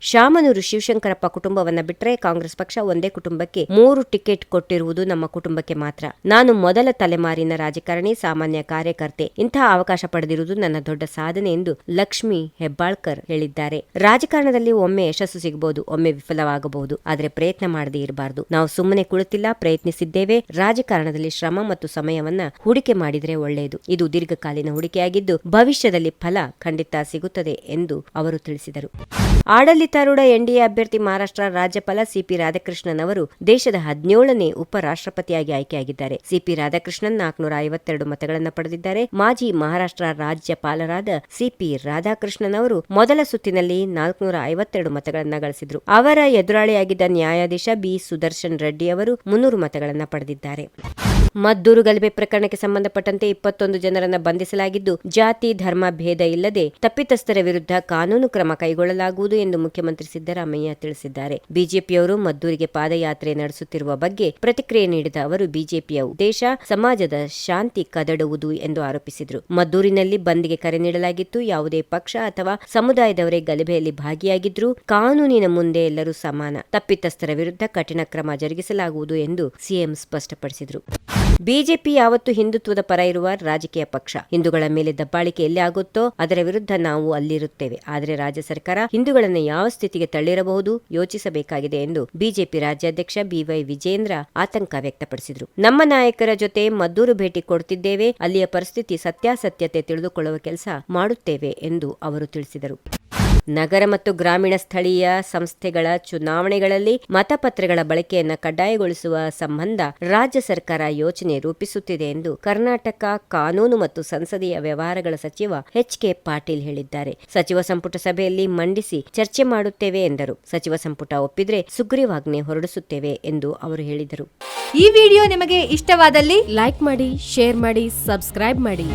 Shamanur Shivashankarappa ಕುಟುಂಬವನ್ನ ಬಿಟ್ಟರೆ ಕಾಂಗ್ರೆಸ್ ಪಕ್ಷ ಒಂದೇ ಕುಟುಂಬಕ್ಕೆ ಮೂರು ಟಿಕೆಟ್ ಕೊಟ್ಟಿರುವುದು ನಮ್ಮ ಕುಟುಂಬಕ್ಕೆ ಮಾತ್ರ. ನಾನು ಮೊದಲ ತಲೆಮಾರಿನ ರಾಜಕಾರಣಿ, ಸಾಮಾನ್ಯ ಕಾರ್ಯಕರ್ತೆ. ಇಂತಹ ಅವಕಾಶ ಪಡೆದಿರುವುದು ನನ್ನ ದೊಡ್ಡ ಸಾಧನೆ ಎಂದು ಲಕ್ಷ್ಮಿ ಹೆಬ್ಬಾಳ್ಕರ್ ಹೇಳಿದ್ದಾರೆ. ರಾಜಕಾರಣದಲ್ಲಿ ಒಮ್ಮೆ ಯಶಸ್ಸು ಸಿಗಬಹುದು, ಒಮ್ಮೆ ವಿಫಲವಾಗಬಹುದು. ಆದರೆ ಪ್ರಯತ್ನ ಮಾಡದೇ ಇರಬಾರದು. ನಾವು ಸುಮ್ಮನೆ ಕುಳಿತಿಲ್ಲ, ಪ್ರಯತ್ನಿಸಿದ್ದೇವೆ. ರಾಜಕಾರಣದಲ್ಲಿ ಶ್ರಮ ಮತ್ತು ಸಮಯವನ್ನ ಹೂಡಿಕೆ ಮಾಡಿದರೆ ಒಳ್ಳೆಯದು. ಇದು ದೀರ್ಘಕಾಲೀನ ಹೂಡಿಕೆಯಾಗಿದ್ದು ಭವಿಷ್ಯದಲ್ಲಿ ಫಲ ಖಂಡಿತ ಸಿಗುತ್ತದೆ ಎಂದು ಅವರು ತಿಳಿಸಿದರು. ಆಡಳಿತಾರೂಢ ಎನ್ಡಿಎ ಅಭ್ಯರ್ಥಿ ಮಹಾರಾಷ್ಟ್ರ ರಾಜ್ಯಪಾಲ ಸಿಪಿ ರಾಧಾಕೃಷ್ಣನ್ ಅವರು ದೇಶದ ಹದಿನೇಳನೇ ಉಪರಾಷ್ಟ್ರಪತಿಯಾಗಿ ಆಯ್ಕೆಯಾಗಿದ್ದಾರೆ. ಸಿಪಿ ರಾಧಾಕೃಷ್ಣನ್ ನಾಲ್ಕುನೂರ ಐವತ್ತೆರಡು ಮತಗಳನ್ನು ಪಡೆದಿದ್ದಾರೆ. ಮಾಜಿ ಮಹಾರಾಷ್ಟ್ರ ರಾಜ್ಯಪಾಲರಾದ ಸಿಪಿ ರಾಧಾಕೃಷ್ಣನ್ ಅವರು ಮೊದಲ ಸುತ್ತಿನಲ್ಲಿ ನಾಲ್ಕುನೂರ ಐವತ್ತೆರಡು ಮತಗಳನ್ನು ಗಳಿಸಿದ್ರು. ಅವರ ಎದುರಾಳಿಯಾಗಿದ್ದ ನ್ಯಾಯಾಧೀಶ ಬಿ. ಸುದರ್ಶನ್ ರೆಡ್ಡಿ ಅವರು ಮುನ್ನೂರು ಮತಗಳನ್ನು ಪಡೆದಿದ್ದಾರೆ. ಮದ್ದೂರು ಗಲಭೆ ಪ್ರಕರಣಕ್ಕೆ ಸಂಬಂಧಪಟ್ಟಂತೆ ಇಪ್ಪತ್ತೊಂದು ಜನರನ್ನು ಬಂಧಿಸಲಾಗಿದ್ದು, ಜಾತಿ, ಧರ್ಮ, ಭೇದ ಇಲ್ಲದೆ ತಪ್ಪಿತಸ್ಥರ ವಿರುದ್ಧ ಕಾನೂನು ಕ್ರಮ ಕೈಗೊಳ್ಳಲಾಗುವುದು ಎಂದು ಮುಖ್ಯಮಂತ್ರಿ ಸಿದ್ದರಾಮಯ್ಯ ತಿಳಿಸಿದ್ದಾರೆ. ಬಿಜೆಪಿಯವರು ಮದ್ದೂರಿಗೆ ಪಾದಯಾತ್ರೆ ನಡೆಸುತ್ತಿರುವ ಬಗ್ಗೆ ಪ್ರತಿಕ್ರಿಯೆ ನೀಡಿದ ಅವರು, ಬಿಜೆಪಿಯ ಉದ್ದೇಶ ಸಮಾಜದ ಶಾಂತಿ ಕದಡುವುದು ಎಂದು ಆರೋಪಿಸಿದರು. ಮದ್ದೂರಿನಲ್ಲಿ ಬಂದ್ಗೆ ಕರೆ ನೀಡಲಾಗಿತ್ತು. ಯಾವುದೇ ಪಕ್ಷ ಅಥವಾ ಸಮುದಾಯದವರೇ ಗಲಭೆಯಲ್ಲಿ ಭಾಗಿಯಾಗಿದ್ರು ಕಾನೂನಿನ ಮುಂದೆ ಎಲ್ಲರೂ ಸಮಾನ. ತಪ್ಪಿತಸ್ಥರ ವಿರುದ್ಧ ಕಠಿಣ ಕ್ರಮ ಜರುಗಿಸಲಾಗುವುದು ಎಂದು ಸಿಎಂ ಸ್ಪಷ್ಟಪಡಿಸಿದರು. ಬಿಜೆಪಿ ಯಾವತ್ತು ಹಿಂದುತ್ವದ ಪರ ಇರುವ ರಾಜಕೀಯ ಪಕ್ಷ. ಹಿಂದೂಗಳ ಮೇಲೆ ದಬ್ಬಾಳಿಕೆ ಎಲ್ಲಿ ಆಗುತ್ತೋ ಅದರ ವಿರುದ್ಧ ನಾವು ಅಲ್ಲಿರುತ್ತೇವೆ. ಆದರೆ ರಾಜ್ಯ ಸರ್ಕಾರ ಹಿಂದೂಗಳನ್ನು ಯಾವ ಸ್ಥಿತಿಗೆ ತಳ್ಳಿರಬಹುದು ಯೋಚಿಸಬೇಕಾಗಿದೆ ಎಂದು ಬಿಜೆಪಿ ರಾಜ್ಯಾಧ್ಯಕ್ಷ ಬಿವೈ ವಿಜೇಂದ್ರ ಆತಂಕ ವ್ಯಕ್ತಪಡಿಸಿದರು. ನಮ್ಮ ನಾಯಕರ ಜೊತೆ ಮದ್ದೂರು ಭೇಟಿ ಕೊಡುತ್ತಿದ್ದೇವೆ ಅಲ್ಲಿಯ ಪರಿಸ್ಥಿತಿ ಸತ್ಯಾಸತ್ಯತೆ ತಿಳಿದುಕೊಳ್ಳುವ ಕೆಲಸ ಮಾಡುತ್ತೇವೆ ಎಂದು ಅವರು ತಿಳಿಸಿದರು. ನಗರ ಮತ್ತು ಗ್ರಾಮೀಣ ಸ್ಥಳೀಯ ಸಂಸ್ಥೆಗಳ ಚುನಾವಣೆಗಳಲ್ಲಿ ಮತಪತ್ರಗಳ ಬಳಕೆಯನ್ನು ಕಡ್ಡಾಯಗೊಳಿಸುವ ಸಂಬಂಧ ರಾಜ್ಯ ಸರ್ಕಾರ ಯೋಜನೆ ರೂಪಿಸುತ್ತಿದೆ ಎಂದು ಕರ್ನಾಟಕ ಕಾನೂನು ಮತ್ತು ಸಂಸದೀಯ ವ್ಯವಹಾರಗಳ ಸಚಿವ ಎಚ್ ಕೆ ಪಾಟೀಲ್ ಹೇಳಿದ್ದಾರೆ. ಸಚಿವ ಸಂಪುಟ ಸಭೆಯಲ್ಲಿ ಮಂಡಿಸಿ ಚರ್ಚೆ ಮಾಡುತ್ತೇವೆ ಎಂದರು. ಸಚಿವ ಸಂಪುಟ ಒಪ್ಪಿದ್ರೆ ಸುಗ್ರೀವಾಜ್ಞೆ ಹೊರಡಿಸುತ್ತೇವೆ ಎಂದು ಅವರು ಹೇಳಿದರು. ಈ ವಿಡಿಯೋ ನಿಮಗೆ ಇಷ್ಟವಾದಲ್ಲಿ ಲೈಕ್ ಮಾಡಿ ಶೇರ್ ಮಾಡಿ ಸಬ್ಸ್ಕ್ರೈಬ್ ಮಾಡಿ.